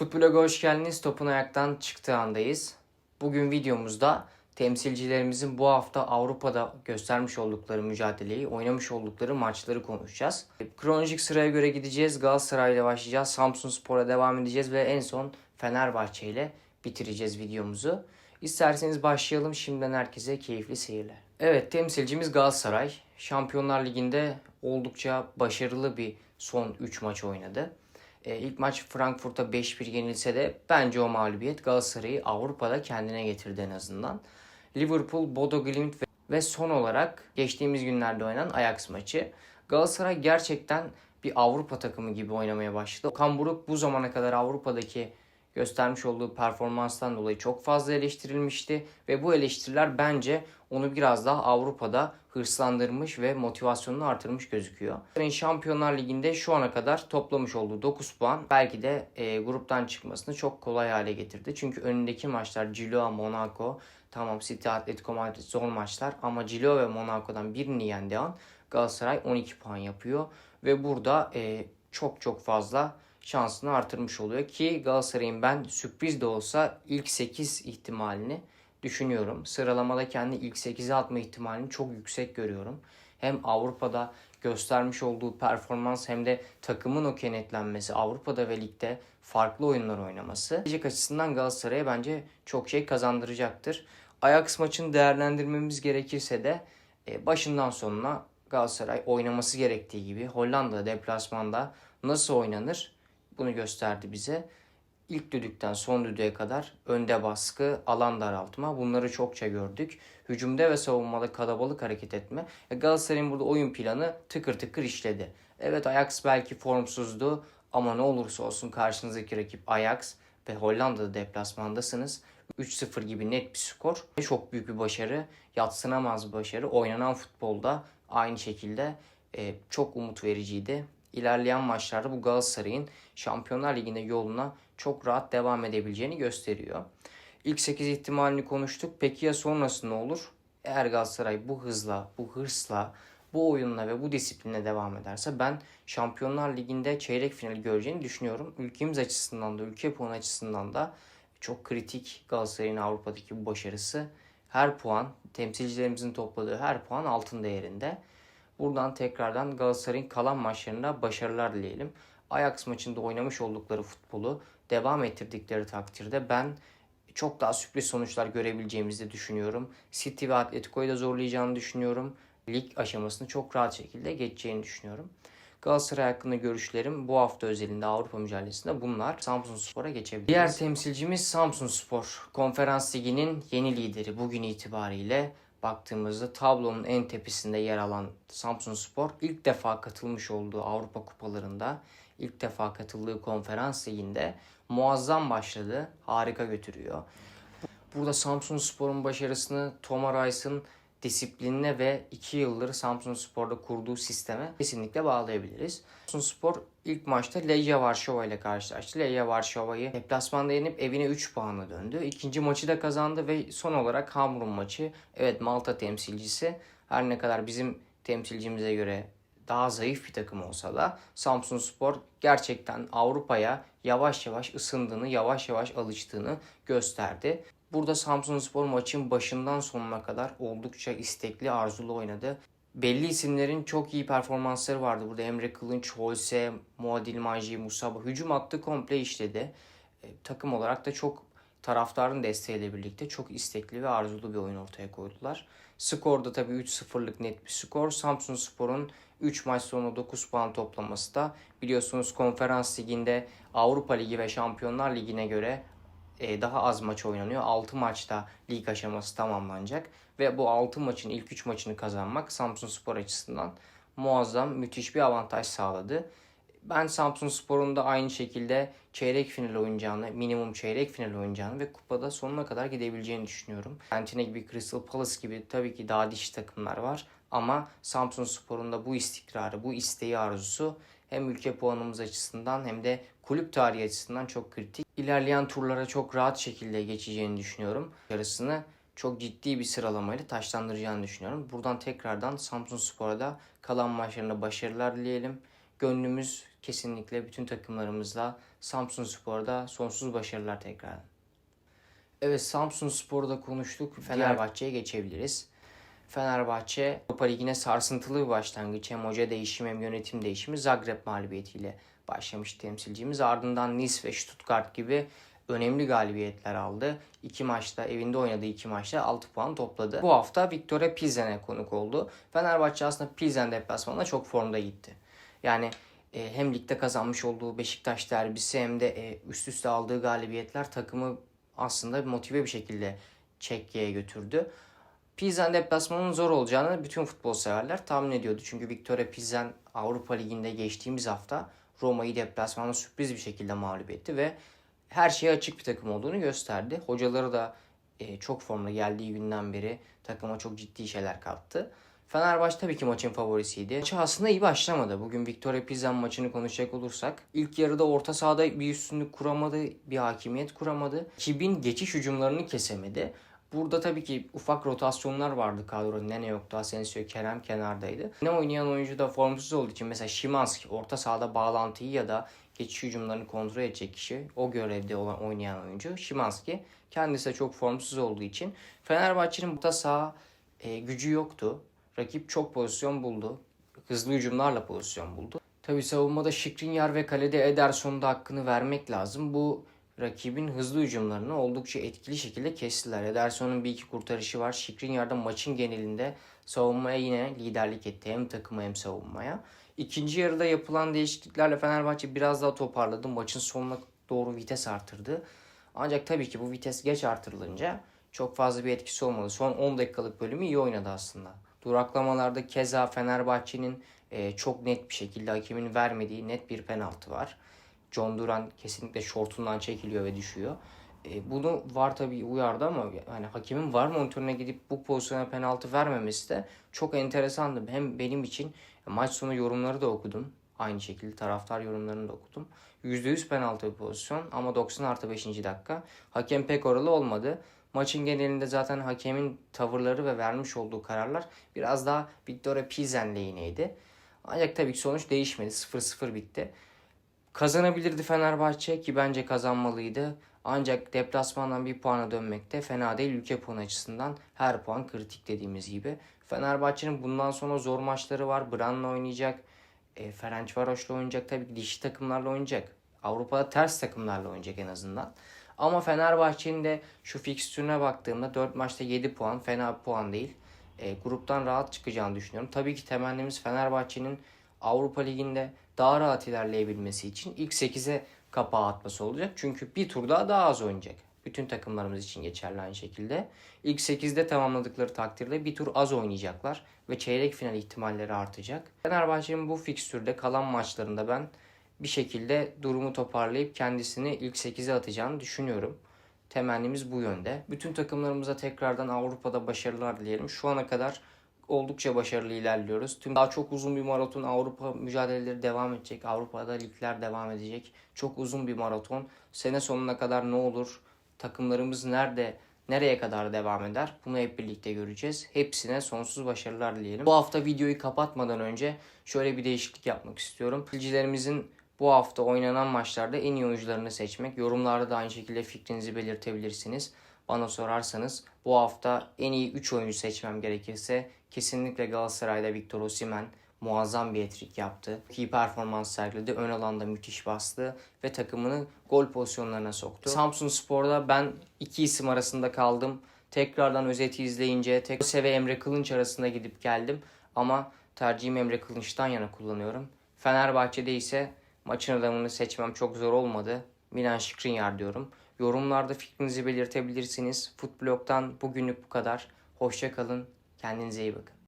Futbola hoş geldiniz. Topun ayaktan çıktığı andayız. Bugün videomuzda temsilcilerimizin bu hafta Avrupa'da göstermiş oldukları mücadeleyi, oynamış oldukları maçları konuşacağız. Kronolojik sıraya göre gideceğiz. Galatasaray ile başlayacağız. Samsun Spor'a devam edeceğiz ve en son Fenerbahçe ile bitireceğiz videomuzu. İsterseniz başlayalım. Şimdiden herkese keyifli seyirler. Evet temsilcimiz Galatasaray. Şampiyonlar Ligi'nde oldukça başarılı bir son 3 maç oynadı. E, ilk maç Frankfurt'a 5-1 yenilse de bence o mağlubiyet Galatasaray'ı Avrupa'da kendine getirdi en azından. Liverpool, Bodo Glimt ve, ve son olarak geçtiğimiz günlerde oynanan Ajax maçı. Galatasaray gerçekten bir Avrupa takımı gibi oynamaya başladı. Okan Buruk bu zamana kadar Avrupa'daki göstermiş olduğu performanstan dolayı çok fazla eleştirilmişti ve bu eleştiriler bence onu biraz daha Avrupa'da hırslandırmış ve motivasyonunu artırmış gözüküyor. Şampiyonlar Ligi'nde şu ana kadar toplamış olduğu 9 puan belki de e, gruptan çıkmasını çok kolay hale getirdi. Çünkü önündeki maçlar Genoa, Monaco, tamam City, Atletico Madrid zor maçlar ama Genoa ve Monaco'dan birini yendiği an Galatasaray 12 puan yapıyor ve burada e, çok çok fazla şansını artırmış oluyor ki Galatasaray'ın ben sürpriz de olsa ilk 8 ihtimalini düşünüyorum. Sıralamada kendi ilk 8'e atma ihtimalini çok yüksek görüyorum. Hem Avrupa'da göstermiş olduğu performans hem de takımın o kenetlenmesi, Avrupa'da ve ligde farklı oyunlar oynaması. Gelecek açısından Galatasaray'a bence çok şey kazandıracaktır. Ajax maçını değerlendirmemiz gerekirse de e, başından sonuna Galatasaray oynaması gerektiği gibi Hollanda deplasmanda nasıl oynanır bunu gösterdi bize. İlk düdükten son düdüğe kadar önde baskı, alan daraltma bunları çokça gördük. Hücumda ve savunmada kalabalık hareket etme. E, Galatasaray'ın burada oyun planı tıkır tıkır işledi. Evet Ajax belki formsuzdu ama ne olursa olsun karşınızdaki rakip Ajax ve Hollanda'da deplasmandasınız. 3-0 gibi net bir skor. Çok büyük bir başarı, yatsınamaz bir başarı. Oynanan futbolda aynı şekilde e, çok umut vericiydi ilerleyen maçlarda bu Galatasaray'ın Şampiyonlar Ligi'nde yoluna çok rahat devam edebileceğini gösteriyor. İlk 8 ihtimalini konuştuk. Peki ya sonrası ne olur? Eğer Galatasaray bu hızla, bu hırsla, bu oyunla ve bu disiplinle devam ederse ben Şampiyonlar Ligi'nde çeyrek finali göreceğini düşünüyorum. Ülkemiz açısından da, ülke puan açısından da çok kritik Galatasaray'ın Avrupa'daki bu başarısı. Her puan, temsilcilerimizin topladığı her puan altın değerinde. Buradan tekrardan Galatasaray'ın kalan maçlarında başarılar dileyelim. Ajax maçında oynamış oldukları futbolu devam ettirdikleri takdirde ben çok daha sürpriz sonuçlar görebileceğimizi düşünüyorum. City ve Atletico'yu da zorlayacağını düşünüyorum. Lig aşamasını çok rahat şekilde geçeceğini düşünüyorum. Galatasaray hakkında görüşlerim bu hafta özelinde Avrupa mücadelesinde bunlar. Samsun Spor'a geçebiliriz. Diğer temsilcimiz Samsun Spor. Konferans Ligi'nin yeni lideri bugün itibariyle baktığımızda tablonun en tepesinde yer alan Samsun Spor ilk defa katılmış olduğu Avrupa Kupalarında ilk defa katıldığı konferans liginde muazzam başladı. Harika götürüyor. Burada Samsun Spor'un başarısını Toma Rice'ın disiplinine ve 2 yıldır Samsun Spor'da kurduğu sisteme kesinlikle bağlayabiliriz. Samsun Spor ilk maçta Legia Varşova ile karşılaştı. Legia Varşova'yı deplasmanda yenip evine 3 puanla döndü. İkinci maçı da kazandı ve son olarak Hamrun maçı. Evet Malta temsilcisi her ne kadar bizim temsilcimize göre daha zayıf bir takım olsa da Samsun Spor gerçekten Avrupa'ya yavaş yavaş ısındığını, yavaş yavaş alıştığını gösterdi. Burada Samsunspor maçın başından sonuna kadar oldukça istekli, arzulu oynadı. Belli isimlerin çok iyi performansları vardı. Burada Emre Kılınç, Holse, Muadil Maji, Musaba hücum attı komple işledi. E, takım olarak da çok taraftarın desteğiyle birlikte çok istekli ve arzulu bir oyun ortaya koydular. Skorda tabii 3-0'lık net bir skor. Samsun Spor'un 3 maç sonu 9 puan toplaması da biliyorsunuz konferans liginde Avrupa Ligi ve Şampiyonlar Ligi'ne göre e, daha az maç oynanıyor. 6 maçta lig aşaması tamamlanacak. Ve bu 6 maçın ilk 3 maçını kazanmak Samsun Spor açısından muazzam, müthiş bir avantaj sağladı. Ben Samsun Spor'un da aynı şekilde çeyrek final oynayacağını, minimum çeyrek final oynayacağını ve kupada sonuna kadar gidebileceğini düşünüyorum. Antine gibi, Crystal Palace gibi tabii ki daha dişi takımlar var. Ama Samsun Spor'un da bu istikrarı, bu isteği arzusu hem ülke puanımız açısından hem de kulüp tarihi açısından çok kritik. İlerleyen turlara çok rahat şekilde geçeceğini düşünüyorum. Yarısını çok ciddi bir sıralamayla taşlandıracağını düşünüyorum. Buradan tekrardan Samsun Spor'a da kalan maçlarında başarılar dileyelim. gönlümüz kesinlikle bütün takımlarımızla Samsun Spor'da sonsuz başarılar tekrar. Evet Samsun Spor'da konuştuk. Fenerbahçe'ye geçebiliriz. Fenerbahçe Avrupa Ligi'ne sarsıntılı bir başlangıç. Hem hoca değişimi hem yönetim değişimi Zagreb mağlubiyetiyle başlamış temsilcimiz. Ardından Nice ve Stuttgart gibi önemli galibiyetler aldı. İki maçta evinde oynadığı iki maçta 6 puan topladı. Bu hafta Victoria Pilsen'e konuk oldu. Fenerbahçe aslında Pilsen deplasmanına çok formda gitti. Yani e, hem ligde kazanmış olduğu Beşiktaş derbisi hem de e, üst üste aldığı galibiyetler takımı aslında motive bir şekilde Çekya'ya götürdü. Pilsen deplasmanının zor olacağını bütün futbol severler tahmin ediyordu. Çünkü Victoria Pilsen Avrupa Ligi'nde geçtiğimiz hafta Roma'yı deplasmanda sürpriz bir şekilde mağlup etti ve her şeye açık bir takım olduğunu gösterdi. Hocaları da e, çok formda geldiği günden beri takıma çok ciddi şeyler kattı. Fenerbahçe tabii ki maçın favorisiydi. Maçı aslında iyi başlamadı. Bugün Victoria Pilsen maçını konuşacak olursak. ilk yarıda orta sahada bir üstünlük kuramadı, bir hakimiyet kuramadı. 2000 geçiş hücumlarını kesemedi. Burada tabii ki ufak rotasyonlar vardı kadronun. Nene yoktu. Asensio, Kerem kenardaydı. Ne oynayan oyuncu da formsuz olduğu için mesela Şimanski orta sahada bağlantıyı ya da geçiş hücumlarını kontrol edecek kişi. O görevde olan oynayan oyuncu Şimanski. Kendisi de çok formsuz olduğu için Fenerbahçe'nin orta saha e, gücü yoktu. Rakip çok pozisyon buldu. Hızlı hücumlarla pozisyon buldu. Tabii savunmada Şikrinyar ve kalede Ederson'da hakkını vermek lazım. Bu rakibin hızlı hücumlarını oldukça etkili şekilde kestiler. Ederson'un bir iki kurtarışı var. Şikrinyar da maçın genelinde savunmaya yine liderlik etti. Hem takıma hem savunmaya. İkinci yarıda yapılan değişikliklerle Fenerbahçe biraz daha toparladı. Maçın sonuna doğru vites artırdı. Ancak tabii ki bu vites geç artırılınca çok fazla bir etkisi olmadı. Son 10 dakikalık bölümü iyi oynadı aslında. Duraklamalarda keza Fenerbahçe'nin e, çok net bir şekilde hakemin vermediği net bir penaltı var. John Duran kesinlikle şortundan çekiliyor ve düşüyor. E, bunu var tabii uyardı ama yani hakemin var monitörüne gidip bu pozisyona penaltı vermemesi de çok enteresandı. Hem benim için maç sonu yorumları da okudum. Aynı şekilde taraftar yorumlarını da okudum. %100 penaltı bir pozisyon ama 90 artı 5. dakika. Hakem pek oralı olmadı. Maçın genelinde zaten hakemin tavırları ve vermiş olduğu kararlar biraz daha Victoria Pilsen lehine Ancak tabii ki sonuç değişmedi. 0-0 bitti. Kazanabilirdi Fenerbahçe ki bence kazanmalıydı. Ancak deplasmandan bir puana dönmek de fena değil ülke puan açısından her puan kritik dediğimiz gibi. Fenerbahçe'nin bundan sonra zor maçları var. Bran'la oynayacak. E, Ferencvaros'la oynayacak. Tabii ki dişi takımlarla oynayacak. Avrupa'da ters takımlarla oynayacak en azından. Ama Fenerbahçe'nin de şu fikstürüne baktığımda 4 maçta 7 puan fena bir puan değil. E, gruptan rahat çıkacağını düşünüyorum. Tabii ki temennimiz Fenerbahçe'nin Avrupa Ligi'nde daha rahat ilerleyebilmesi için ilk 8'e kapağı atması olacak. Çünkü bir tur daha daha az oynayacak. Bütün takımlarımız için geçerli aynı şekilde. İlk 8'de tamamladıkları takdirde bir tur az oynayacaklar ve çeyrek final ihtimalleri artacak. Fenerbahçe'nin bu fikstürde kalan maçlarında ben bir şekilde durumu toparlayıp kendisini ilk 8'e atacağını düşünüyorum. Temennimiz bu yönde. Bütün takımlarımıza tekrardan Avrupa'da başarılar dileyelim. Şu ana kadar oldukça başarılı ilerliyoruz. Tüm daha çok uzun bir maraton Avrupa mücadeleleri devam edecek. Avrupa'da ligler devam edecek. Çok uzun bir maraton. Sene sonuna kadar ne olur? Takımlarımız nerede nereye kadar devam eder? Bunu hep birlikte göreceğiz. Hepsine sonsuz başarılar dileyelim. Bu hafta videoyu kapatmadan önce şöyle bir değişiklik yapmak istiyorum. Filcilerimizin bu hafta oynanan maçlarda en iyi oyuncularını seçmek. Yorumlarda da aynı şekilde fikrinizi belirtebilirsiniz. Bana sorarsanız bu hafta en iyi 3 oyuncu seçmem gerekirse kesinlikle Galatasaray'da Victor Osimhen muazzam bir etrik yaptı. İyi performans sergiledi. Ön alanda müthiş bastı ve takımını gol pozisyonlarına soktu. Samsun Spor'da ben iki isim arasında kaldım. Tekrardan özeti izleyince tek Seve Emre Kılınç arasında gidip geldim. Ama tercihim Emre Kılınç'tan yana kullanıyorum. Fenerbahçe'de ise maçın adamını seçmem çok zor olmadı. Milan Skriniar diyorum. Yorumlarda fikrinizi belirtebilirsiniz. Futblog'dan bugünlük bu kadar. Hoşça kalın. Kendinize iyi bakın.